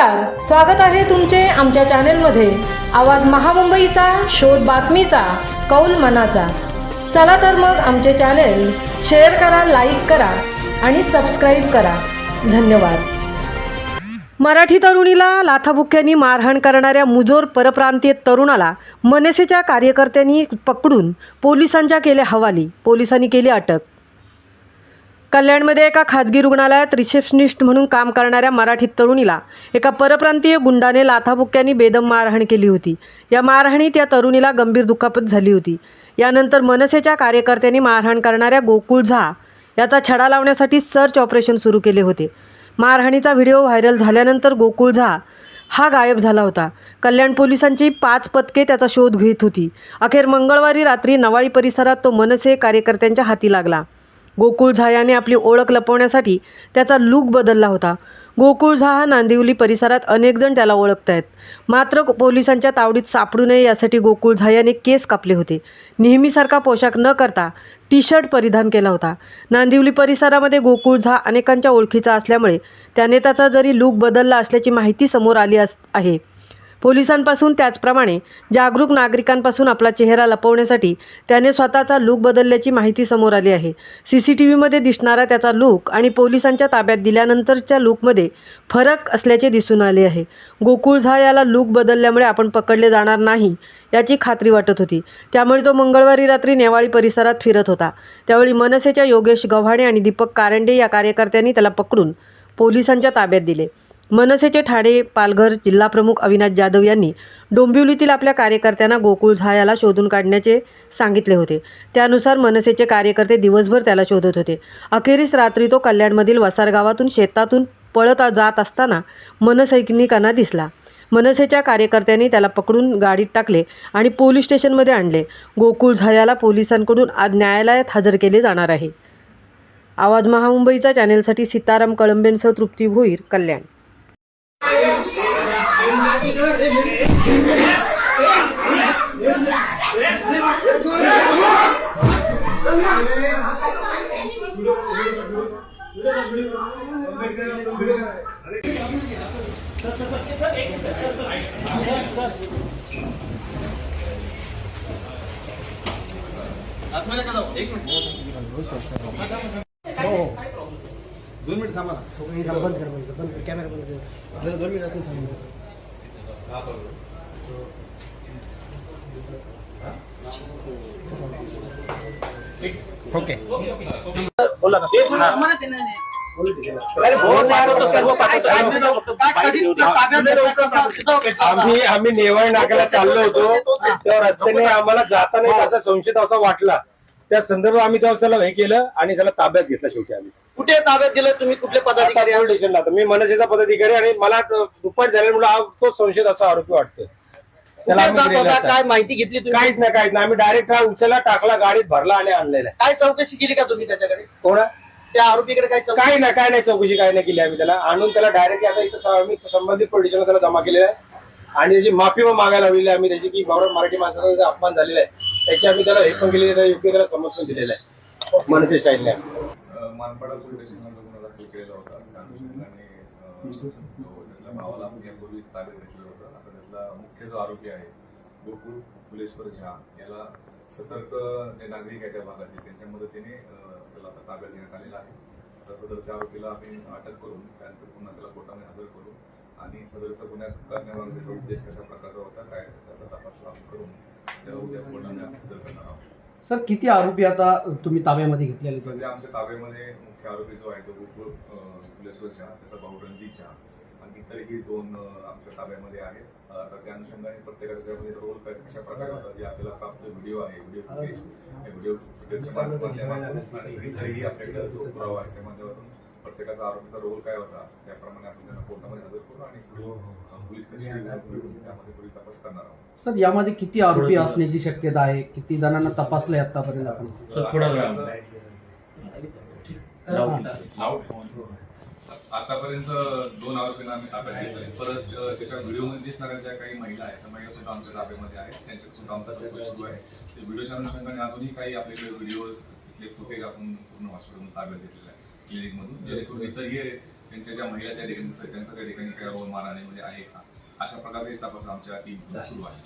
नमस्कार स्वागत आहे तुमचे आमच्या चॅनेलमध्ये. आवाज महामुंबईचा शोध बातमीचा कौल मनाचा. चला तर मग आमचे चॅनेल शेअर करा लाईक करा आणि सबस्क्राईब करा. धन्यवाद. मराठी तरुणीला लाथाबुक्क्यांनी मारहाण करणाऱ्या मुजोर परप्रांतीय तरुणाला मनसेच्या कार्यकर्त्यांनी पकडून पोलिसांच्या केल्या हवाली. पोलिसांनी केली अटक. कल्याणमध्ये एका खाजगी रुग्णालयात रिसेप्शनिस्ट म्हणून काम करणाऱ्या मराठी तरुणीला एका परप्रांतीय गुंडाने लाथाबुक्क्यांनी बेदम मारहाण केली होती. या मारहाणीत या तरुणीला गंभीर दुखापत झाली होती. यानंतर मनसेच्या कार्यकर्त्यांनी मारहाण करणाऱ्या गोकुळ झा याचा छडा लावण्यासाठी सर्च ऑपरेशन सुरू केले होते. मारहाणीचा व्हिडिओ व्हायरल झाल्यानंतर गोकुळ झा हा गायब झाला होता. कल्याण पोलिसांची पाच पथके त्याचा शोध घेत होती. अखेर मंगळवारी रात्री नवाळी परिसरात तो मनसे कार्यकर्त्यांच्या हाती लागला. गोकुळ झा याने आपली ओळख लपवण्यासाठी त्याचा लूक बदलला होता. गोकुळ झा हा नांदिवली परिसरात अनेकजण त्याला ओळखत आहेत मात्र पोलिसांच्या तावडीत सापडू नये यासाठी गोकुळ झा याने केस कापले होते. नेहमीसारखा पोशाख न करता टी शर्ट परिधान केला होता. नांदिवली परिसरामध्ये गोकुळ झा अनेकांच्या ओळखीचा असल्यामुळे त्याने त्याचा जरी लूक बदलला असल्याची माहिती समोर आली अस आहे. पोलिसांपासून त्याचप्रमाणे जागरूक नागरिकांपासून आपला चेहरा लपवण्यासाठी त्याने स्वतःचा लूक बदलल्याची माहिती समोर आली आहे. सी सी टी व्हीमध्ये दिसणारा त्याचा लूक आणि पोलिसांच्या ताब्यात दिल्यानंतरच्या लूकमध्ये फरक असल्याचे दिसून आले आहे. गोकुळ झा याला लूक बदलल्यामुळे आपण पकडले जाणार नाही याची खात्री वाटत होती. त्यामुळे तो मंगळवारी रात्री नेवाळी परिसरात फिरत होता. त्यावेळी मनसेच्या योगेश गव्हाणे आणि दीपक कारंडे या कार्यकर्त्यांनी त्याला पकडून पोलिसांच्या ताब्यात दिले. मनसेचे ठाणे पालघर जिल्हाप्रमुख अविनाश जाधव यांनी डोंबिवलीतील आपल्या कार्यकर्त्यांना गोकुळ झा याला शोधून काढण्याचे सांगितले होते. त्यानुसार मनसेचे कार्यकर्ते दिवसभर त्याला शोधत होते. अखेरीस रात्री तो कल्याणमधील वसार गावातून शेतातून पळत जात असताना मनसैनिकांना दिसला. मनसेच्या कार्यकर्त्यांनी त्याला पकडून गाडीत टाकले आणि पोलीस स्टेशनमध्ये आणले. गोकुळ झा याला पोलिसांकडून आज न्यायालयात हजर केले जाणार आहे. आवाज महामुंबईचा चॅनेलसाठी सीताराम कळंबेंसह तृप्ती भोईर कल्याण. दोन मिनिट थांबा ना बंद कर बंद कर बंद कर कॅमेरा बंद कर जरा दोन मिनिट थांबा ओके. आम्ही आम्ही नेवाळ नाक्याला चाललो होतो. तेव्हा रस्त्याने आम्हाला जाताना एक असा संशय असा वाटला. त्या संदर्भात आम्ही तेव्हा त्याला हे केलं आणि त्याला ताब्यात घेतला शेवटी आम्ही. कुठे ताब्यात दिलं? तुम्ही कुठले आता पदाधिकारी पोलीस स्टेशनला आता. मी मनसेचा पदाधिकारी आणि मला दुपार झाल्यामुळे हा तो संशय असा आरोपी वाटतोय. त्याला कुठे आम्ही जात ग्रेल होता? आता. काय माहिती घेतली तुम्ही? काहीच नाही काहीच नाही. आम्ही डायरेक्ट हा उचलला टाकला गाडीत भरला आणि आणलेला आहे. काय चौकशी केली का तुम्ही त्याच्याकडे? कोणा? त्या आरोपीकडे काय चौकशी? काय नाही काय नाही चौकशी काय नाही केली आम्ही त्याला. आणून त्याला डायरेक्ट आता इथं आम्ही संबंधित पोलीस स्टेशनला त्याला जमा केलेला आहे. आणि त्याची माफी पण मागायला हवी आम्ही त्याची की बाबा मराठी माणसाचा जो अपमान झालेला आहे. त्याची आम्ही त्याला हे पण केलेली योग्य त्याला समर्थन दिलेलं आहे. मनसे साईडने मानपाडा पोलीस गुन्हा दाखल केलेला होता? त्या अनुषंगाने भावाला यापूर्वीच ताब्यात होतं आता त्यातला मुख्य जो आरोपी आहे गोकुळ फुलेश्वर झा याला सतर्क जे नागरिक आहे त्या भागातील त्यांच्या मदतीने त्याला आता ताब्यात घेण्यात आलेला आहे. सदरच्या आरोपीला आम्ही अटक करून त्यानंतर पुन्हा त्याला कोर्टामध्ये हजर करू आणि सदरचा गुन्हा करण्यामागचा उद्देश कशा प्रकारचा होता काय त्याचा तपास करून त्याला उद्या हजर करणार आहोत. सर किती आरोपी आता तुम्ही ताब्यामध्ये घेतलेले सर? सध्या आमच्या ताब्यामध्ये मुख्य आरोपी जो आहे तो फुलेश्वर झा त्याचा भाऊ रणजित झा आणि इतरही दोन आमच्या ताब्यामध्ये आहेत. आता त्या अनुषंगाने प्रत्येकाच्या रोल कशा प्रकारे होता जे आपल्याला प्राप्त व्हिडिओ आहे व्हिडिओ फुटेज व्हिडिओ फुटेजच्या माध्यमातून आणि इतरही आपल्याकडे जो पुरावा आहे त्या माध्यमातून प्रत्येकाचा आरोपीचा रोल काय होता त्याप्रमाणे आपण त्यांना कोर्टामध्ये हजर करू आणि पोलीस कशी त्यामध्ये पुढील तपास करणार आहोत. सर यामध्ये किती आरोपी असण्याची शक्यता आहे? किती जणांना तपासले आतापर्यंत आपण? आतापर्यंत दोन आरोपींना आम्ही ताब्यात घेतलंय परत त्याच्या व्हिडिओमध्ये दिसणाऱ्या ज्या काही महिला आहेत त्या महिला सुद्धा आमच्या ताब्यामध्ये आहेत. त्यांच्यात सुद्धा आमचा चौकशी सुरू आहे. ते व्हिडिओच्या अनुषंगाने अजूनही काही आपल्याकडे व्हिडिओ तिथले फुटेज आपण पूर्ण हॉस्पिटलमध्ये ताब्यात घेतलेले आहे क्लिनिकमधून जेणेकरून इतरही त्यांच्या ज्या महिला त्या ठिकाणी दिसत त्यांचा त्या ठिकाणी काही रोल मारणे म्हणजे आहे का? अशा प्रकारचे तपास आमच्या टीम सुरू आहे.